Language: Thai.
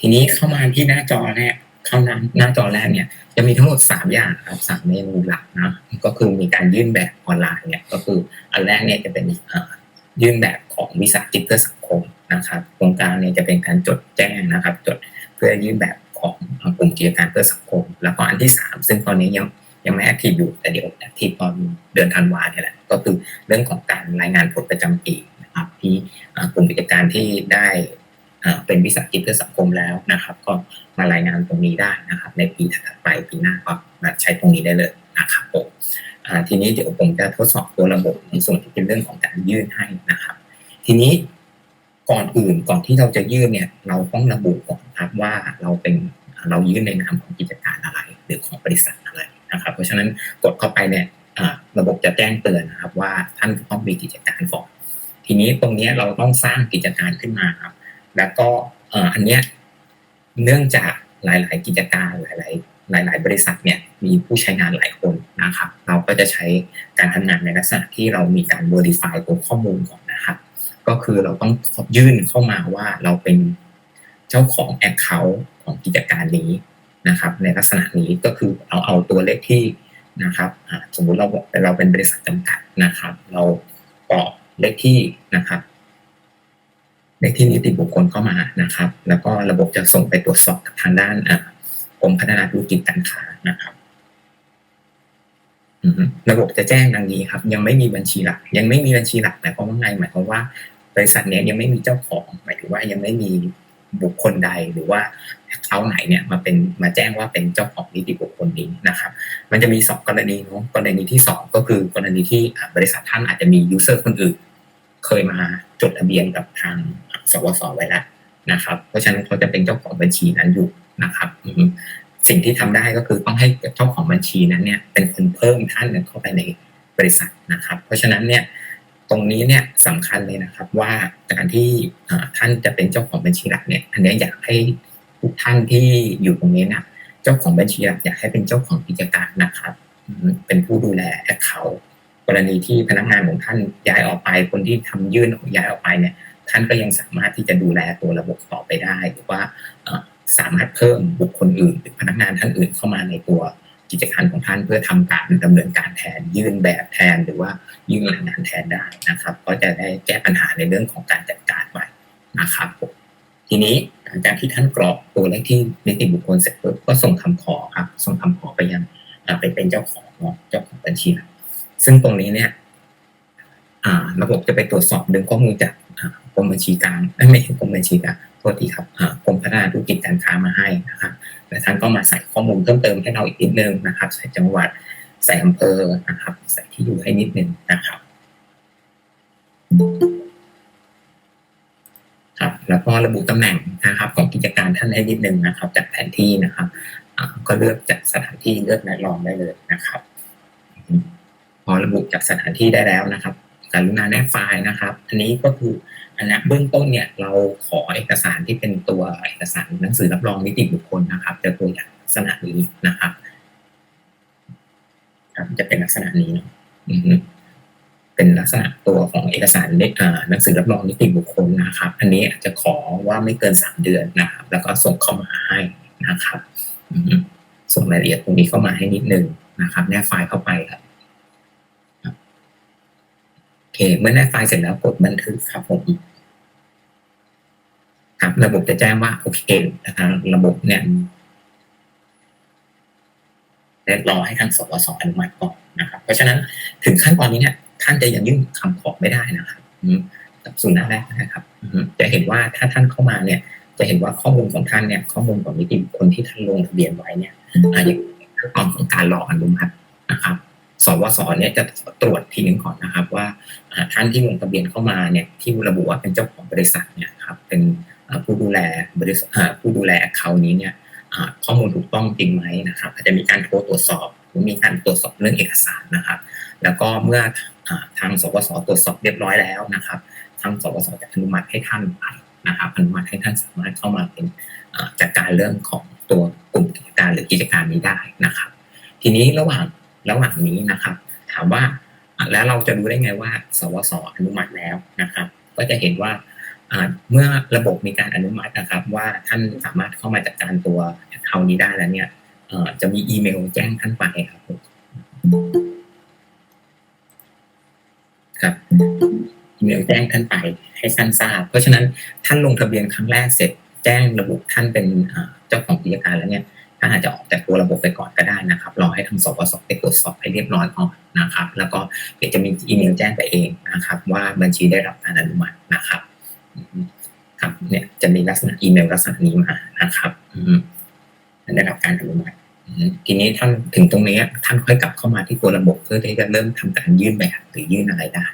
ทีนี้เข้ามาที่หน้าจอแรกเข้าหน้าหน้าจอแรกเนี่ย จะมีทั้งหมดสามอย่างครับสามเมนูหลักนะก็คือมีการยื่นแบบออนไลน์เนี่ยก็คืออันแรกเนี่ยจะเป็นยื่นแบบของวิสาหกิจเพื่อสังคมนะครับโครงการเนี่ยจะเป็นการจดแจ้งนะครับ จดเพื่อยื่นแบบของกลุ่มกิจการเพื่อสังคม แล้วก็อันที่สามซึ่งตอนนี้ยังยังไม่แอคทีฟอยู่แต่เดี๋ยวแอคทีฟตอนเดือนธันวาเนี่ยแหละก็คือเรื่องของการรายงานผลประจำปีนะครับที่กลุ่มกิจการที่ได้ เป็นวิสาหกิจเพื่อสังคมแล้วนะครับ ก็มารายงานตรงนี้ได้นะครับ ในปีถัดไปปีหน้าก็มาใช้ตรงนี้ได้เลยนะครับผมทีนี้เดี๋ยวผมจะทดสอบตัวระบบในส่วนที่เป็นเรื่องของการยื่นให้นะครับ ทีนี้ก่อนอื่นก่อนที่เราจะยื่นเนี่ย เราต้องระบุก่อนครับว่าเราเป็นเรายื่นในนามของกิจการอะไร หรือของบริษัทอะไรนะครับ เพราะฉะนั้นกดเข้าไปเนี่ยระบบจะแจ้งเตือนนะครับ ว่าท่านต้องมีกิจการก่อนทีนี้ตรงนี้เราต้องสร้างกิจการขึ้นมาครับ แล้วก็อันเนี้ยเนื่องจากหลาย ๆ กิจการหลาย ๆหลาย ๆ บริษัทเนี่ยมีผู้ใช้งานหลายคนนะครับ เราก็จะใช้การทำงานในลักษณะที่เรามีการ verify ตัวข้อมูลก่อนนะครับ ก็คือเราต้องยื่นเข้ามาว่าเราเป็นเจ้าของ Account ของกิจการนี้นะครับ ในลักษณะนี้ก็คือเอาเอาตัวเลขที่นะครับสมมุติเราบอกเราเป็นบริษัทจำกัดนะครับ เรากรอกเลขที่นะครับ เลขที่นิติบุคคลเข้ามานะครับ แล้วก็ระบบจะส่งไปตรวจสอบกับทางด้านกรมพัฒนาธุรกิจการค้านะครับระบบจะแจ้งดังนี้ครับ ยังไม่มีบัญชีหลัก ยังไม่มีบัญชีหลักแต่เพราะว่าไงหมายความว่าบริษัทนี้ยังไม่มีเจ้าของ หมายถึงว่ายังไม่มีบุคคลใดหรือว่าเขาไหนเนี่ยมาเป็นมาแจ้งว่าเป็นเจ้าของนิติบุคคลนี้นะครับ มันจะมีสองกรณีเนาะกรณีที่สองก็คือกรณีที่บริษัทท่านอาจจะมียูเซอร์คนอื่น เคยมาจดทะเบียนกับทาง สวสไว้แล้วนะครับ เพราะฉะนั้นเขาจะเป็นเจ้าของบัญชีนั้นอยู่นะครับสิ่งที่ทำได้ก็คือต้องให้เจ้าของบัญชีนั้นเนี่ยเป็นคนเพิ่มท่านเข้าไปในบริษัทนะครับ เพราะฉะนั้นเนี่ยตรงนี้เนี่ยสำคัญเลยนะครับว่าการที่ท่านจะเป็นเจ้าของบัญชีหลักเนี่ยอันนี้อยากให้ทุกท่านที่อยู่ตรงนี้นะเจ้าของบัญชีหลักอยากให้เป็นเจ้าของกิจการนะครับ เป็นผู้ดูแลแอคเคาท์กรณีที่พนักงานของท่านย้ายออกไป คนที่ทำยื่นย้ายออกไปเนี่ย ท่านก็ยังสามารถที่จะดูแลตัวระบบต่อไปได้ หรือว่าสามารถเพิ่มบุคคลอื่นหรือพนักงานท่านอื่นเข้ามาในตัวกิจการของท่านเพื่อทำการดำเนินการแทน ยื่นแบบแทนหรือว่ายื่นรายงานแทนได้นะครับ ก็จะได้แก้ปัญหาในเรื่องของการจัดการไว้นะครับทีนี้หลังจากที่ท่านกรอกตัวเลขที่นิติบุคคลเสร็จปุ๊บก็ส่งคำขอครับ ส่งคำขอไปยังไปเป็นเจ้าของเจ้าของบัญชีซึ่งตรงนี้เนี่ยระบบจะไปตรวจสอบดึงข้อมูลจาก กรมบัญชีกลางไม่ใช่กรมบัญชีกลางโทษทีครับกรมพัฒนาธุรกิจการค้ามาให้นะครับและท่านก็มาใส่ข้อมูลเพิ่มเติมให้เราอีกนิดนึงนะครับ ใส่จังหวัดใส่อำเภอนะครับ ใส่ที่อยู่ให้นิดนึงนะครับครับแล้วก็ระบุตำแหน่งนะครับ ของกิจการท่านให้นิดนึงนะครับ จากแผนที่นะครับก็เลือกจากสถานที่เลือกแนะลองได้เลยนะครับ พอระบุจากสถานที่ได้แล้วนะครับ การุณาแนบไฟล์นะครับ อันนี้ก็คือ อันนี้เบื้องต้นเนี่ยเราขอเอกสารที่เป็นตัวเอกสารหนังสือรับรองนิติบุคคลนะครับจะตัวอย่างลักษณะนี้นะครับจะเป็นลักษณะนี้เนาะเป็นลักษณะตัวของเอกสารหนังสือรับรองนิติบุคคลนะครับ อันนี้อาจจะขอว่าไม่เกินสามเดือนนะครับ แล้วก็ส่งเข้ามาให้นะครับส่งรายละเอียดตรงนี้เข้ามาให้นิดนึงนะครับแนบไฟล์เข้าไปครับ เค เมื่อแนบไฟล์เสร็จแล้วกดบันทึกครับผมครับ ระบบจะแจ้งว่าโอเคนะครับระบบเนี่ยเรียรอให้ทางสวสอนุมัติก่อนนะครับ เพราะฉะนั้นถึงขั้นตอนนี้เนี่ย ท่านจะยังยื่นคำขอไม่ได้นะครับกับส่วนหน้าแรกนะครับจะเห็นว่าถ้าท่านเข้ามาเนี่ย จะเห็นว่าข้อมูลของท่านเนี่ย ข้อมูลของนิติบุคคลที่ท่านลงทะเบียนไว้เนี่ยอย่างขั้นตอนของการรออนุมัติ สวสเนี่ยจะตรวจทีนึงก่อนนะครับ ว่าท่านที่ลงทะเบียนเข้ามาเนี่ยที่ระบุว่าเป็นเจ้าของบริษัทเนี่ยครับเป็นผู้ดูแลบริษัทผู้ดูแลเขานี้เนี่ยข้อมูลถูกต้องจริงไหมนะครับอาจจะมีการโทรตรวจสอบหรือมีการตรวจสอบเรื่องเอกสารนะครับ แล้วก็เมื่อทางสวสตรวจสอบเรียบร้อยแล้วนะครับทางสวสจะอนุมัติให้ท่านไปนะครับอนุมัติให้ท่านสามารถเข้ามาเป็นจัดการเรื่องของตัวกลุ่มกิจการหรือกิจการนี้ได้นะครับ ทีนี้ระหว่าง ระหว่างนี้นะครับ ถามว่าแล้วเราจะรู้ได้ไงว่า สวสอนุมัติแล้วนะครับ ก็จะเห็นว่าเมื่อระบบมีการอนุมัตินะครับ ว่าท่านสามารถเข้ามาจัดการตัวเขานี้ได้แล้วเนี่ยจะมีอีเมลแจ้งท่านไปครับครับอีเมลแจ้งท่านไปให้ท่านทราบ เพราะฉะนั้นท่านลงทะเบียนครั้งแรกเสร็จแจ้งระบุท่านเป็นเจ้าของกิจการแล้วเนี่ย ท่านอาจจะออกจากตัวระบบไปก่อนก็ได้นะครับ รอให้ทางสปสไปตรวจสอบให้เรียบร้อยก่อนนะครับ แล้วก็เดี๋ยวจะมีอีเมลแจ้งไปเองนะครับ ว่าบัญชีได้รับการอนุมัตินะครับครับเนี่ยจะมีลักษณะอีเมลลักษณะนี้มานะครับอืมได้รับการอนุมัติทีนี้ท่านถึงตรงนี้ท่านค่อยกลับเข้ามาที่ตัวระบบเพื่อที่จะเริ่มทำการยื่นแบบหรือยื่นอะไรได้